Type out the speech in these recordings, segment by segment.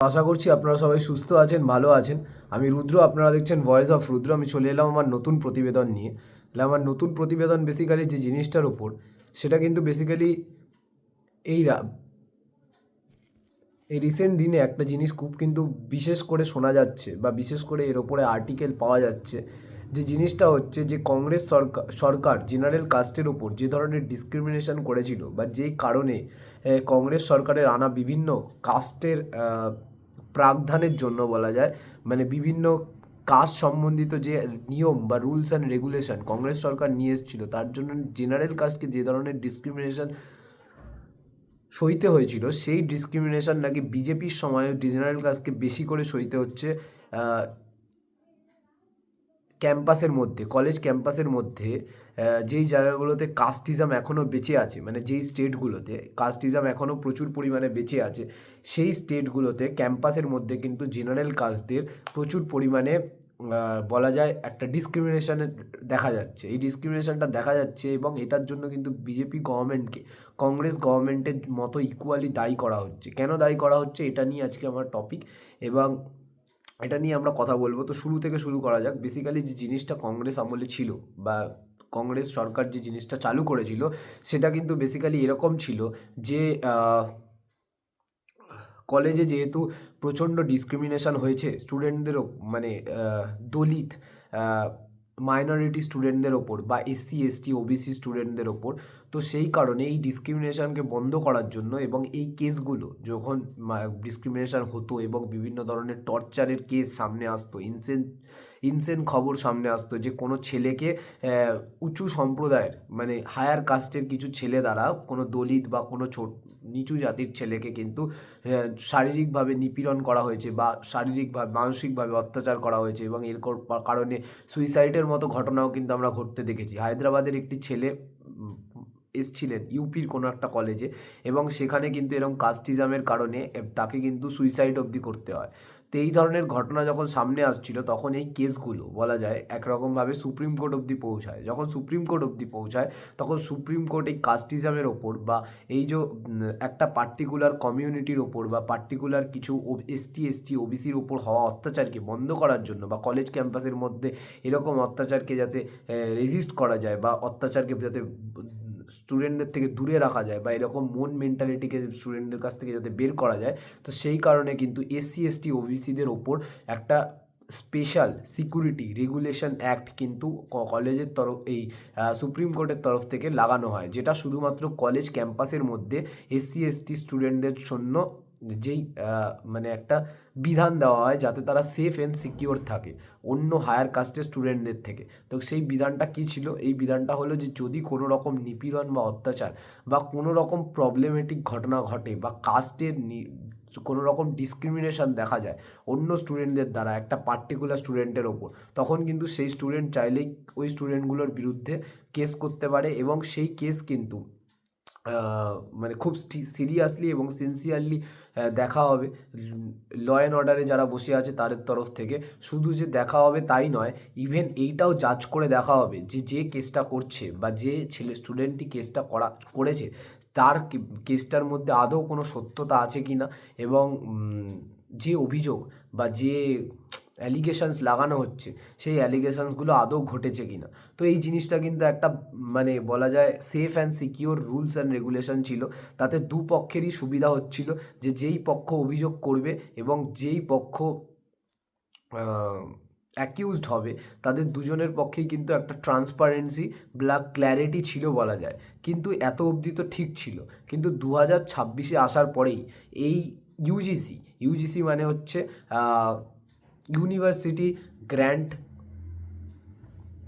আশা করছি আপনারা সবাই সুস্থ আছেন, ভালো আছেন। আমি রুদ্র, আপনারা দেখছেন ভয়েস অফ রুদ্র। আমি চলে এলাম আমার নতুন প্রতিবেদন নিয়ে। তাহলে আমার নতুন প্রতিবেদন বেসিক্যালি যে জিনিসটার ওপর সেটা কিন্তু বেসিক্যালি এই এই রিসেন্ট দিনে একটা জিনিস খুব কিন্তু বিশেষ করে শোনা যাচ্ছে বা বিশেষ করে এর ওপরে আর্টিকেল পাওয়া যাচ্ছে। যে জিনিসটা হচ্ছে যে কংগ্রেস সরকার সরকার জেনারেল কাস্টের ওপর যে ধরনের ডিসক্রিমিনেশন করেছিল বা যেই কারণে কংগ্রেস সরকারের আনা বিভিন্ন কাস্টের আহ, প্রাগধানের জন্য বলা যায়। মানে বিভিন্ন কাজ সম্বন্ধিত যে নিয়ম বা রুলস অ্যান্ড রেগুলেশন কংগ্রেস সরকার নিয়ে এসেছিল তার জন্য জেনারেল কাস্টকে যে ধরনের ডিসক্রিমিনেশন সইতে হয়েছিল সেই ডিসক্রিমিনেশন নাকি বিজেপির সময় জেনারেল কাস্টকে বেশি করে সইতে হচ্ছে। ক্যাম্পাসের মধ্যে কলেজ ক্যাম্পাসের মধ্যে যেই জায়গাগুলোতে কাস্টিজম এখনও বেঁচে আছে মানে যেই স্টেটগুলোতে কাস্টিজম এখনও প্রচুর পরিমাণে বেঁচে আছে, সেই স্টেটগুলোতে ক্যাম্পাসের মধ্যে কিন্তু জেনারেল কাস্টদের প্রচুর পরিমাণে বলা যায় একটা ডিসক্রিমিনেশন দেখা যাচ্ছে। এই ডিসক্রিমিনেশনটা দেখা যাচ্ছে এবং এটার জন্য কিন্তু বিজেপি গভর্নমেন্টকে কংগ্রেস গভর্নমেন্টের মতো ইকুয়ালি দায়ী করা হচ্ছে। কেন দায়ী করা হচ্ছে এটা নিয়ে আজকে আমার টপিক এবং এটা নিয়ে আমরা কথা বলব। তো শুরু থেকে শুরু করা যাক। বেসিক্যালি যে জিনিসটা কংগ্রেস আমলে ছিল বা কংগ্রেস সরকার যে জিনিসটা চালু করেছিল, সেটা কিন্তু বেসিক্যালি এরকম ছিল যে কলেজে যেহেতু প্রচণ্ড ডিসক্রিমিনেশন হয়েছে স্টুডেন্টদেরও মানে দলিত মাইনরিটি স্টুডেন্টদের ওপর বা এসসি এসটি ওবিসি স্টুডেন্টদের ওপর। তো সেই কারণে এই ডিসক্রিমিনেশনকে বন্ধ করার জন্য এবং এই কেসগুলো যখন ডিসক্রিমিনেশন হতো এবং বিভিন্ন ধরনের টর্চারের কেস সামনে আসতো ইনসেন ইনসেন খবর সামনে আসতো যে কোনো ছেলেকে উঁচু সম্প্রদায়ের মানে হায়ার কাস্টের কিছু ছেলে দ্বারা কোনো দলিত বা কোনো ছোট, নিচু জাতির ছেলেকে কিন্তু শারীরিকভাবে নিপীড়ন করা হয়েছে বা শারীরিকভাবে মানসিকভাবে অত্যাচার করা হয়েছে এবং এর কর- কারণে সুইসাইডের মতো ঘটনাও কিন্তু আমরা ঘটতে দেখেছি। হায়দ্রাবাদের একটি ছেলে এসছিলেন ইউপির কোনো একটা কলেজে এবং সেখানে কিন্তু এরকম কাস্টিজামের কারণে তাকে কিন্তু সুইসাইড অবধি করতে হয়। তো এই ধরনের ঘটনা যখন সামনে আসছিল, তখন এই কেসগুলো বলা যায় একরকমভাবে সুপ্রিম কোর্ট অবধি পৌঁছায়। যখন সুপ্রিম কোর্ট অবধি পৌঁছায়, তখন সুপ্রিম কোর্ট এই কাস্টিজমের ওপর বা এই যে একটা পার্টিকুলার কমিউনিটির ওপর বা পার্টিকুলার কিছু এসটি এসটি ওবিসির ওপর হওয়া অত্যাচারকে বন্ধ করার জন্য বা কলেজ ক্যাম্পাসের মধ্যে এরকম অত্যাচারকে যাতে রেজিস্ট করা যায় বা অত্যাচারকে যাতে স্টুডেন্টদের থেকে দূরে রাখা যায় বা এরকম মন মেন্টালিটিকে স্টুডেন্টদের কাছ থেকে যাতে বের করা যায়, তো সেই কারণে কিন্তু এসসি এসটি ওবিসিদের ওপর একটা স্পেশাল সিকিউরিটি রেগুলেশন অ্যাক্ট কিন্তু কলেজের তরফ, এই সুপ্রিম কোর্টের তরফ থেকে লাগানো হয়, যেটা শুধুমাত্র কলেজ ক্যাম্পাসের মধ্যে এসসি এসটি স্টুডেন্টদের জন্য যেই মানে একটা বিধান দেওয়া হয় যাতে তারা সেফ অ্যান্ড সিকিওর থাকে অন্য হায়ার কাস্টের স্টুডেন্টদের থেকে। তো সেই বিধানটা কী ছিল? এই বিধানটা হলো যে যদি কোনো রকম নিপীড়ন বা অত্যাচার বা কোনো রকম প্রবলেমেটিক ঘটনা ঘটে বা কাস্টের কোনো রকম ডিসক্রিমিনেশন দেখা যায় অন্য স্টুডেন্টদের দ্বারা, একটা পার্টিকুলার স্টুডেন্টের ওপর, তখন কিন্তু সেই স্টুডেন্ট চাইলেই ওই স্টুডেন্টগুলোর বিরুদ্ধে কেস করতে পারে এবং সেই কেস কিন্তু মানে খুব সিরিয়াসলি এবং সিনসিয়ারলি দেখা হবে। ল অ্যান্ড অর্ডারে যারা বসে আছে তাদের তরফ থেকে। শুধু যে দেখা হবে তাই নয় ইভেন এইটাও জাজ করে দেখা হবে যে যে কেসটা করছে বা যে ছেলে স্টুডেন্টটি কেসটা করা, করেছে, তার কেসটার মধ্যে আদৌ কোনো সত্যতা আছে কি না এবং যে অভিযোগ বা যে অ্যালিগেশনস লাগানো হচ্ছে, সেই অ্যালিগেশনসগুলো আদৌ ঘটেছে কি না তো এই জিনিসটা কিন্তু একটা মানে বলা যায় safe and secure rules and regulation ছিল। তাতে দু পক্ষেরই সুবিধা হচ্ছিল যে যেই পক্ষ অভিযোগ করবে এবং যেই পক্ষ অ্যাকিউজড হবে, তাদের দুজনের পক্ষেই কিন্তু একটা ট্রান্সপারেন্সি ব্ল্যাক ক্ল্যারিটি ছিল বলা যায়। কিন্তু এত অবধি তো ঠিক ছিল। কিন্তু দু হাজার ছাব্বিশে আসার পরেই এই ইউজিসি ইউজিসি মানে হচ্ছে ইউনিভার্সিটি গ্র্যান্ট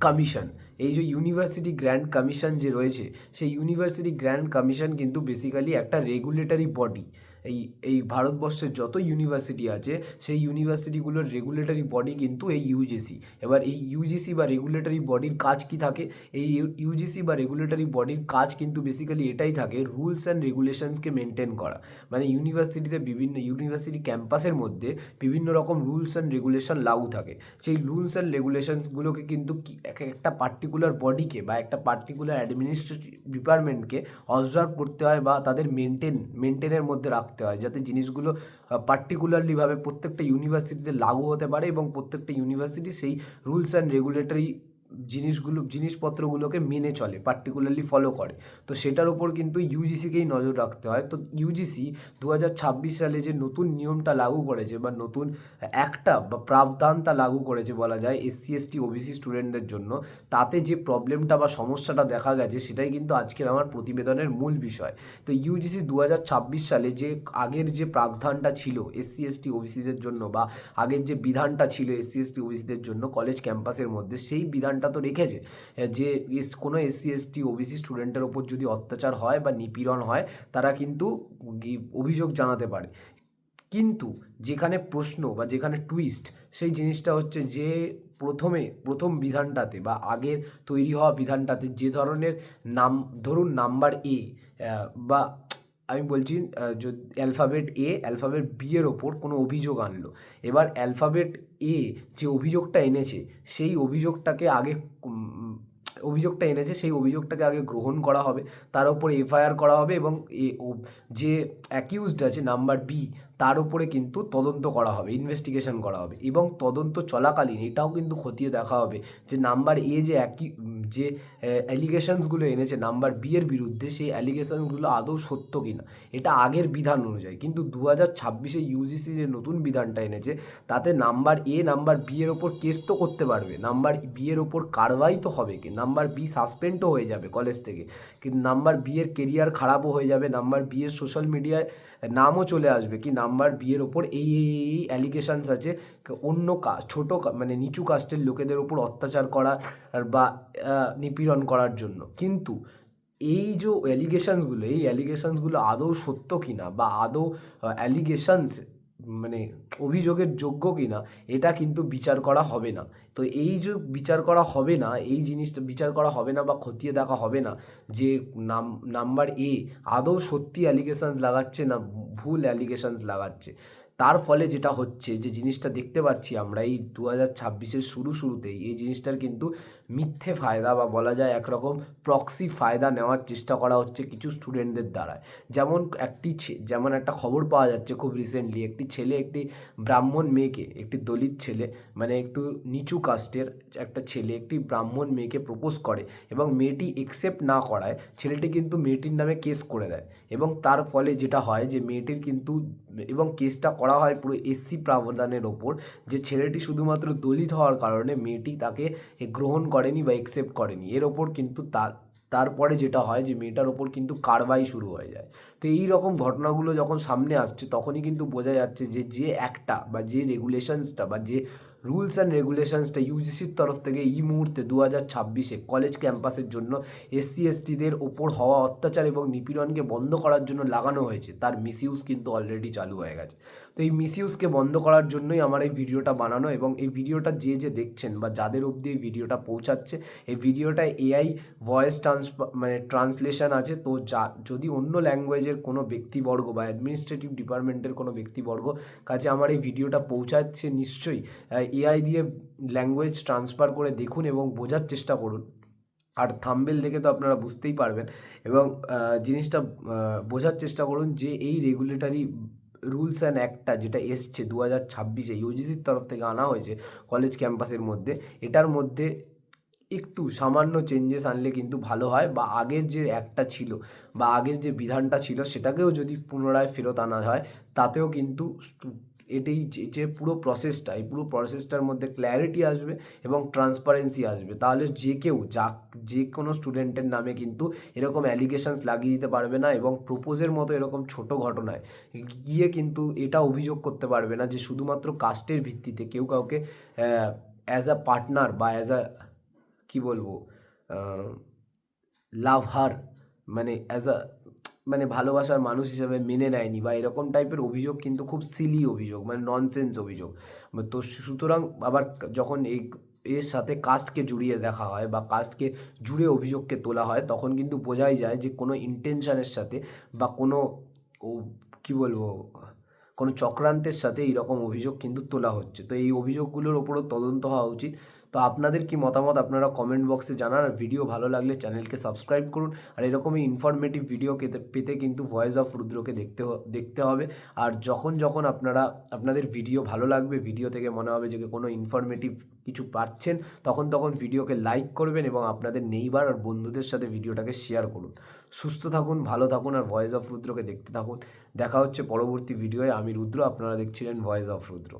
কমিশন। এই যে ইউনিভার্সিটি গ্র্যান্ড কমিশন যে রয়েছে, সেই ইউনিভার্সিটি গ্র্যান্ড কমিশন কিন্তু বেসিক্যালি একটা রেগুলেটরি বডি এই এই ভারতবর্ষের যত ইউনিভার্সিটি আছে, সেই ইউনিভার্সিটিগুলোর রেগুলেটরি বডি কিন্তু এই ইউজিসি এবার এই ইউজিসি বা রেগুলেটরি বডির কাজ কি থাকে? এই ইউজিসি বা রেগুলেটরি বডির কাজ কিন্তু বেসিক্যালি এটাই থাকে রুলস অ্যান্ড রেগুলেশনসকে মেনটেন করা। মানে ইউনিভার্সিটিতে বিভিন্ন ইউনিভার্সিটি ক্যাম্পাসের মধ্যে বিভিন্ন রকম রুলস অ্যান্ড রেগুলেশন লাগু থাকে। সেই রুলস অ্যান্ড রেগুলেশনসগুলোকে কিন্তু একটা পার্টিকুলার বডিকে বা একটা পার্টিকুলার অ্যাডমিনিস্ট্রেটিভ ডিপার্টমেন্টকে অবজার্ভ করতে হয় বা তাদের মেনটেন মেনটেনের মধ্যে রাখতে রাখতে হয়, যাতে জিনিসগুলো পার্টিকুলারলিভাবে প্রত্যেকটা ইউনিভার্সিটিতে লাগু হতে পারে এবং প্রত্যেকটা ইউনিভার্সিটি সেই রুলস অ্যান্ড রেগুলেটরি জিনিসগুলো, জিনিসপত্রগুলোকে মেনে চলে পার্টিকুলারলি ফলো করে। তো সেটার উপর কিন্তু ইউজিসিকেই নজর রাখতে হয়। তো ইউজিসি দু হাজার ছাব্বিশ সালে যে নতুন নিয়মটা লাগু করেছে বা নতুন একটা বা প্রাবধানটা লাগু করেছে বলা যায় এসসি এসটি ওবিসি স্টুডেন্টদের জন্য, তাতে যে প্রবলেমটা বা সমস্যাটা দেখা গেছে সেটাই কিন্তু আজকের আমার প্রতিবেদনের মূল বিষয়। তো ইউজিসি দু হাজার ছাব্বিশ সালে যে আগের যে প্রাবধানটা ছিল এসসি এসটি ওবিসিদের জন্য বা আগের যে বিধানটা ছিল এসসি এসটি ওবিসিদের জন্য কলেজ ক্যাম্পাসের মধ্যে, সেই বিধানটা তো রেখেছে, যে কোনো এসসি এসটি ওবিসি স্টুডেন্টের ওপর যদি অত্যাচার হয় বা নিপীড়ন হয়, তারা কিন্তু অভিযোগ জানাতে পারে। কিন্তু যেখানে প্রশ্ন বা যেখানে টুইস্ট সেই জিনিসটা হচ্ছে যে প্রথমে, প্রথম বিধানটাতে বা আগের তৈরি হওয়া বিধানটাতে যে ধরনের নাম, ধরুন নাম্বার এ বা আমি বলছি অ্যালফাবেট এ অ্যালফাবেট বি এর ওপর কোনো অভিযোগ আনলো, এবার অ্যালফাবেট এ যে অভিযোগটা এনেছে, সেই অভিযোগটাকে আগে অভিযোগটা এনেছে, সেই অভিযোগটাকে আগে গ্রহণ করা হবে। তার উপরে এফআইআর করা হবে এবং এ যে অ্যাকিউজড আছে নাম্বার বি তার উপরে কিন্তু তদন্ত করা হবে ইনভেস্টিগেশন করা হবে এবং তদন্ত চলাকালীন এটাও কিন্তু খতিয়ে দেখা হবে যে নাম্বার এ যে একই যে অ্যালিগেশনসগুলো এনেছে নাম্বার বি এর বিরুদ্ধে সেই অ্যালিগেশনসগুলো আদৌ সত্য কিনা, এটা আগের বিধান অনুযায়ী। কিন্তু দু হাজার ছাব্বিশে ইউজিসি যে নতুন বিধানটা এনেছে, তাতে নাম্বার এ নাম্বার বি এর ওপর কেস তো করতে পারবে নাম্বার বি এর ওপর কারবাই তো হবে কি নাম্বার বি সাসপেন্ডও হয়ে যাবে কলেজ থেকে, কিন্তু নাম্বার বি এর কেরিয়ার খারাপও হয়ে যাবে নাম্বার বি এর সোশ্যাল মিডিয়ায় নামও চলে আসবে। কি নাম্বার? বিয়ের ওপর এই এই এই অ্যালিগেশনস আছে। অন্য কা, ছোটো কা- মানে নিচু কাস্টের লোকেদের ওপর অত্যাচার করা বা নিপীড়ন করার জন্য। কিন্তু এই যে অ্যালিগেশানসগুলো এই অ্যালিগেশানসগুলো আদৌ সত্য কিনা বা আদৌ অ্যালিগেশনস মানে অভিযোগের যোগ্য কিনা, এটা কিন্তু বিচার করা হবে না। তো এই যে বিচার করা হবে না, এই জিনিসটা বিচার করা হবে না বা খতিয়ে দেখা হবে না যে নাম, নাম্বার এ আদৌ সত্যি অ্যালিগেশনস লাগাচ্ছে না ভুল অ্যালিগেশনস লাগাচ্ছে, তার ফলে যেটা হচ্ছে যে জিনিসটা দেখতে পাচ্ছি আমরা এই দু হাজার ছাব্বিশের শুরু শুরুতেই, এই জিনিসটার কিন্তু মিথ্যে ফায়দা বা বলা যায় একরকম প্রক্সি ফায়দা নেওয়ার চেষ্টা করা হচ্ছে কিছু স্টুডেন্টদের দ্বারা যেমন একটি যেমন একটা খবর পাওয়া যাচ্ছে খুব রিসেন্টলি একটি ছেলে, একটি ব্রাহ্মণ মেয়েকে, একটি দলিত ছেলে মানে একটু নিচু কাস্টের একটা ছেলে, একটি ব্রাহ্মণ মেয়েকে প্রপোজ করে এবং মেয়েটি একসেপ্ট না করায়, ছেলেটি কিন্তু মেয়েটির নামে কেস করে দেয় এবং তার ফলে যেটা হয় যে মেয়েটির কিন্তু, এবং কেসটা করা হয় পুরো এসসি প্রাবধানের ওপর যে ছেলেটি শুধুমাত্র দলিত হওয়ার কারণে মেয়েটি তাকে গ্রহণ করেনি বা একসেপ্ট করেনি। এর ওপর কিন্তু তার তারপরে যেটা হয় যে মেয়েটার ওপর কিন্তু কারবাই শুরু হয়ে যায়। তো এই রকম ঘটনাগুলো যখন সামনে আসছে, তখনই কিন্তু বোঝা যাচ্ছে যে যে একটা বা যে রেগুলেশনসটা বা যে রুলস অ্যান্ড রেগুলেশনসটা ইউজিসির তরফ থেকে এই মুহূর্তে দু হাজার ছাব্বিশে কলেজ ক্যাম্পাসের জন্য এসসি এসটিদের ওপর হওয়া অত্যাচার এবং নিপীড়নকে বন্ধ করার জন্য লাগানো হয়েছে, তার মিসইউজ কিন্তু অলরেডি চালু হয়ে গেছে। তো এই মিসইউজকে বন্ধ করার জন্যই আমার এই ভিডিওটা বানানো এবং এই ভিডিওটা যে যে দেখছেন বা যাদের অবধি এই ভিডিওটা পৌঁছাচ্ছে, এই ভিডিওটায় এআই ভয়েস ট্রান্সফার মানে ট্রান্সলেশন আছে। তো যা, যদি অন্য ল্যাঙ্গুয়েজের কোনো ব্যক্তিবর্গ বা অ্যাডমিনিস্ট্রেটিভ ডিপার্টমেন্টের কোনো ব্যক্তিবর্গ কাছে আমার এই ভিডিওটা পৌঁছাচ্ছে, নিশ্চয়ই এআই দিয়ে ল্যাঙ্গুয়েজ ট্রান্সফার করে দেখুন এবং বোঝার চেষ্টা করুন। আর থাম্বেল দেখে তো আপনারা বুঝতেই পারবেন। এবং জিনিসটা বোঝার চেষ্টা করুন যে এই রেগুলেটরি রুলস অ্যান্ড অ্যাক্টটা যেটা এসছে দু হাজার ছাব্বিশে ইউজিসির তরফ থেকে আনা হয়েছে কলেজ ক্যাম্পাসের মধ্যে, এটার মধ্যে একটু সামান্য চেঞ্জেস আনলে কিন্তু ভালো হয় বা আগের যে একটা ছিল বা আগের যে বিধানটা ছিল সেটাকেও যদি পুনরায় ফেরত আনা হয়, তাতেও কিন্তু এটাই যে- পুরো প্রসেসটা এই পুরো প্রসেসটার মধ্যে ক্ল্যারিটি আসবে এবং ট্রান্সপারেন্সি আসবে। তাহলে যে কেউ যা যে কোনো স্টুডেন্টের নামে কিন্তু এরকম অ্যালিগেশনস লাগিয়ে দিতে পারবে না এবং প্রপোজের মতো এরকম ছোট ঘটনায় গিয়ে কিন্তু এটা অভিযোগ করতে পারবে না যে, শুধুমাত্র কাস্টের ভিত্তিতে কেউ কাউকে অ্যাজ আ পার্টনার বা অ্যাজ আ কী বলব লাভ হার মানে অ্যাজ আ মানে ভালোবাসার মানুষ হিসেবে মেনে নেয়নি বা এরকম টাইপের অভিযোগ কিন্তু খুব সিলি অভিযোগ মানে ননসেন্স অভিযোগ। তো সুতরাং আবার যখন এই, এর সাথে কাস্টকে জুড়িয়ে দেখা হয় বা কাস্টকে জুড়ে অভিযোগকে তোলা হয়, তখন কিন্তু বোঝাই যায় যে কোনো ইন্টেনশনের সাথে বা কোনো ও, কী বলব, কোনো চক্রান্তের সাথে এইরকম অভিযোগ কিন্তু তোলা হচ্ছে। তো এই অভিযোগগুলোর ওপরও তদন্ত হওয়া উচিত। তো আপনাদের কি মতামত আপনারা কমেন্ট বক্সে জানান। আর ভিডিও ভালো লাগলে চ্যানেলকে সাবস্ক্রাইব করুন। আর এরকমই ইনফরমেটিভ ভিডিও পেতে পেতে কিন্তু ভয়েস অফ রুদ্রকে দেখতে দেখতে হবে। আর যখন যখন আপনারা, আপনাদের ভিডিও ভালো লাগবে ভিডিও থেকে মনে হবে যে কোনো ইনফরমেটিভ কিছু পাচ্ছেন, তখন তখন ভিডিওকে লাইক করবেন এবং আপনাদের নেইবার আর বন্ধুদের সাথে ভিডিওটাকে শেয়ার করুন। সুস্থ থাকুন, ভালো থাকুন আর ভয়েস অফ রুদ্রকে দেখতে থাকুন। দেখা হচ্ছে পরবর্তী ভিডিওয়ে আমি রুদ্র, আপনারা দেখছিলেন ভয়েস অফ রুদ্র।